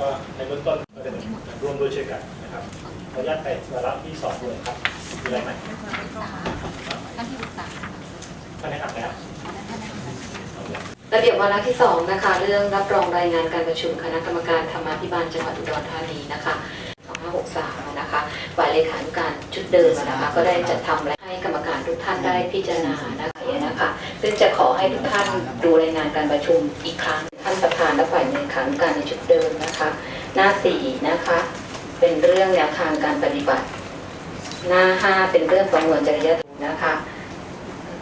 ก็ในเบื้องต้นก็จะร่วมด้วยช่วยกันนะครับขออนุญาตไปวาระที่สองเลยครับมีอะไรไหมท่านที่ปรึกษาท่านแนะนำแล้วระเบียบวาระที่2นะคะ เรื่องรับรองรายงานการประชุมคณะกรรมการธรรมาภิบาลจังหวัดอุดรธานีนะคะ2563นะคะฝ่ายเลขานุการชุดเดิมนะคะก็ได้จัดทำและให้กรรมการทุกท่านได้พิจารณานะคะนะคะ ซึ่งจะขอให้ทุกท่านดูรายงานการประชุมอีกครั้ง ท่านประธานและฝ่ายเลขานุการในชุดเดิมนะคะ หน้า4นะคะ เป็นเรื่องแนวทางการปฏิบัติ หน้า5เป็นเรื่องประมวลจริยธรรมนะคะ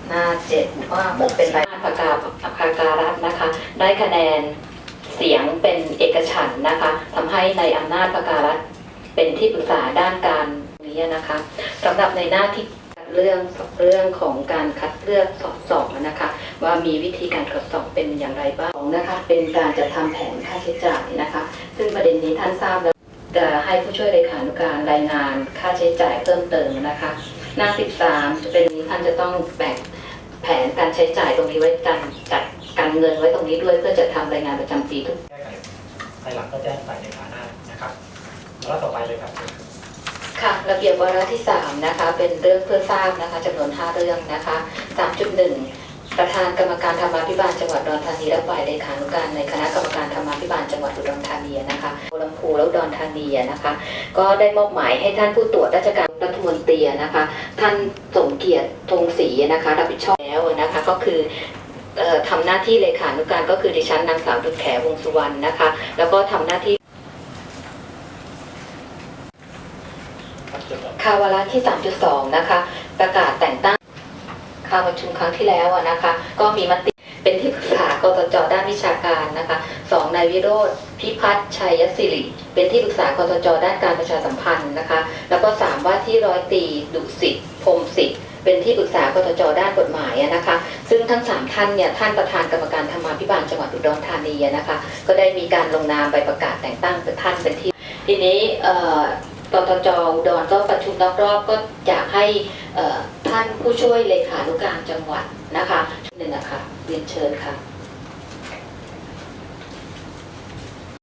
หน้าเจ็ดว่าหกเป็นรายภากาภาการัฐนะคะ ได้คะแนนเสียงเป็นเอกฉันท์นะคะทำให้ในอำนาจภาการัฐเป็นที่ปรึกษาด้านการนี้นะคะสำหรับในหน้าที่ เรื่องเรื่องของการคัดเลือกสอบสอบนะคะว่ามีวิธีการตรวจสอบเป็นอย่างไรบ้างนะคะเป็นการจัดทำแผนค่าใช้จ่ายนะคะ ซึ่งประเด็นนี้ท่านทราบแล้วจะให้ผู้ช่วยเลขานุการรายงานค่าใช้จ่ายเพิ่มเติมนะคะหน้า 13 จะเป็นท่านจะต้องแบ่งแผนการใช้จ่ายตรงนี้ไว้จัดจัดการเงินไว้ตรงนี้ด้วยเพื่อจะทำรายงานประจำปีทุกแก้ไขภายหลังก็แจ้งฝ่ในฐานะนะครับแล้วต่อไปเลยครับ ค่ะระเบียบวาระที่3นะคะเป็นเรื่องเพื่อทราบนะคะจำนวน 5 เรื่องนะคะ 3.1 ประธานกรรมการธรรมาภิบาลจังหวัดอุดรธานีและฝ่ายเลขานุการในคณะกรรมการธรรมาภิบาลจังหวัดอุดรธานีนะคะลำพูและอุดรธานีนะคะ ก็ได้มอบหมายให้ท่านผู้ตรวจราชการรัฐมนตรีนะคะ ท่านสมเกียรติธงศรีนะคะ รับผิดชอบแล้วนะคะก็คือเอ่อทำหน้าที่เลขานุการก็คือดิฉันนางสาวดุจแขวงสุวรรณนะคะ แล้วก็ทำหน้าที่ คาวาระที่ 3.2 นะคะ ประกาศแต่งตั้งคาวประชุมครั้งที่แล้วอะนะคะ ก็มีมติเป็นที่ปรึกษากตจด้านวิชาการนะคะสองนายวิโรธพิพัฒน์ชัยศิริ เป็นที่ปรึกษากตจด้านการประชาสัมพันธ์นะคะ แล้วก็สามว่าที่ร้อยตีดุสิตพรมสิทธิ์เป็นที่ปรึกษากตจด้านกฎหมายนะคะ ซึ่งทั้งสามท่านเนี่ยท่านประธานกรรมการธรรมาภิบาลจังหวัดอุดรธานีนะคะ ก็ได้มีการลงนามใบประกาศแต่งตั้งเป็นท่านเป็นที่ ทีนี้ เอ่อกตจอุดรก็ประชุมรอบๆก็อยากให้ท่านผู้ช่วยเลขานุการจังหวัดนะคะหนึ่งนะคะเรียนเชิญค่ะ